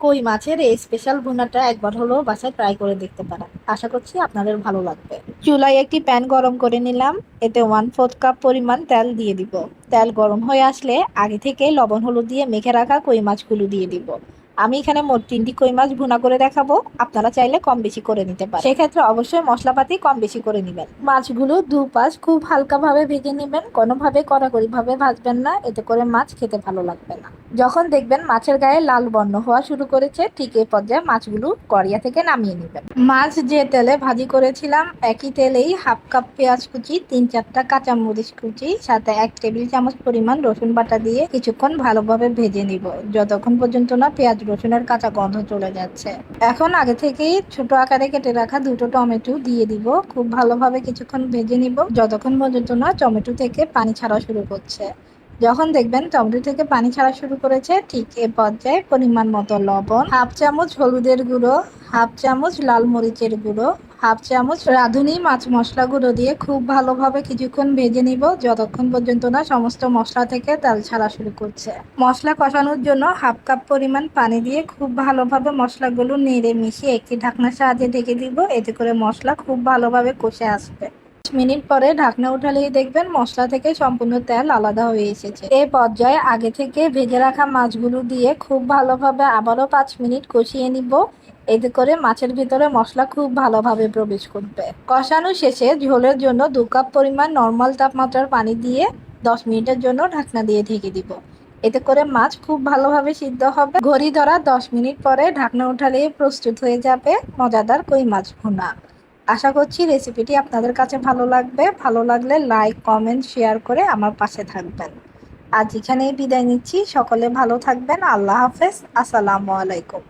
কই মাছের এই স্পেশাল ভুনাটা একবার হলেও বাসায় ট্রাই করে দেখতে পারেন। আশা করছি আপনাদের ভালো লাগবে। চুলায় একটি প্যান গরম করে নিলাম। এতে ওয়ান ফোর্থ কাপ পরিমাণ তেল দিয়ে দিব। তেল গরম হয়ে আসলে আগে থেকে লবণ হলুদ দিয়ে মেখে রাখা কই মাছগুলো দিয়ে দিব। আমি এখানে মোট তিনটি কই মাছ ভুনা করে দেখাবো। আপনারা চাইলে কম বেশি করে নিতে পারেন। সেক্ষেত্রে অবশ্যই মশলাপাতি কম বেশি করে নেবেন। মাছগুলো দু পাশ খুব হালকাভাবে ভেজে নেবেন। কোনোভাবে কড়াকড়ি ভাবে ভাজবেন না। এতে করে মাছ খেতে ভালো লাগবে না। যখন দেখবেন মাছের গায়ে লাল বর্ণ হওয়া শুরু করেছে, ঠিক এই পর্যায়ে মাছগুলো কড়িয়া থেকে নামিয়ে নেবেন। মাছ যে তেলে ভাজি করেছিলাম, একই তেলেই হাফ কাপ পেঁয়াজ কুচি, তিন চারটা কাঁচা মরিচ কুচি, সাথে এক টেবিল চামচ পরিমাণ রসুন বাটা দিয়ে কিছুক্ষণ ভালোভাবে ভেজে নিব। যতক্ষণ পর্যন্ত না পেঁয়াজ রসুনের কাঁচা গন্ধ চলে যাচ্ছে। এখন আগে থেকেই ছোট আকারে কেটে রাখা দুটো টমেটো দিয়ে দিব। খুব ভালোভাবে কিছুক্ষণ ভেজে নিব। যতক্ষণ পর্যন্ত না টমেটো থেকে পানি ছাড়া শুরু করছে। যখন দেখবেন টমেটো থেকে পানি ছাড়া শুরু করেছে, ঠিক এ পর্যায়ে পরিমাণ মতো লবণ, হাফ চামচ হলুদের গুঁড়ো, হাফ চামচ লাল মরিচের গুঁড়ো হাফ চামচ রাঁধুনি, মাছ মশলা গুঁড়ো দিয়ে খুব ভালোভাবে কিছুক্ষণ ভেজে নিব। যতক্ষণ পর্যন্ত না সমস্ত মশলা থেকে তেল ছাড়া শুরু করছে। মশলা কষানোর জন্য হাফ কাপ পরিমাণ পানি দিয়ে খুব ভালোভাবে মশলাগুলো নেড়ে মিশিয়ে একটি ঢাকনার সাহায্যে ঢেকে দিব। এতে করে মশলা খুব ভালোভাবে কষে আসবে। মিনিট পরে ঢাকনা উঠালেই দেখবেন মশলা থেকে সম্পূর্ণ তেল আলাদা হয়ে এসেছে। এই পর্যায়ে আগে থেকে ভেজে রাখা মাছগুলো দিয়ে খুব ভালোভাবে আবারও পাঁচ মিনিট কষিয়ে নিব। এতে করে মাছের ভিতরে মশলা খুব ভালোভাবে প্রবেশ করবে। কষানো শেষে ঝোলের জন্য দু কাপ পরিমাণ নর্মাল তাপমাত্রার পানি দিয়ে দশ মিনিটের জন্য ঢাকনা দিয়ে ঢেকে দিব। এতে করে মাছ খুব ভালোভাবে সিদ্ধ হবে। ঘড়ি ধরা দশ মিনিট পরে ঢাকনা উঠালেই প্রস্তুত হয়ে যাবে মজাদার কই মাছ ভুনা। আশা করছি রেসিপিটি আপনাদের কাছে ভালো লাগবে। ভালো লাগলে লাইক কমেন্ট শেয়ার করে আমার পাশে থাকবেন। আজ এখানেই বিদায় নিচ্ছি। সকলে ভালো থাকবেন। আল্লাহ হাফেজ। আসসালামু আলাইকুম।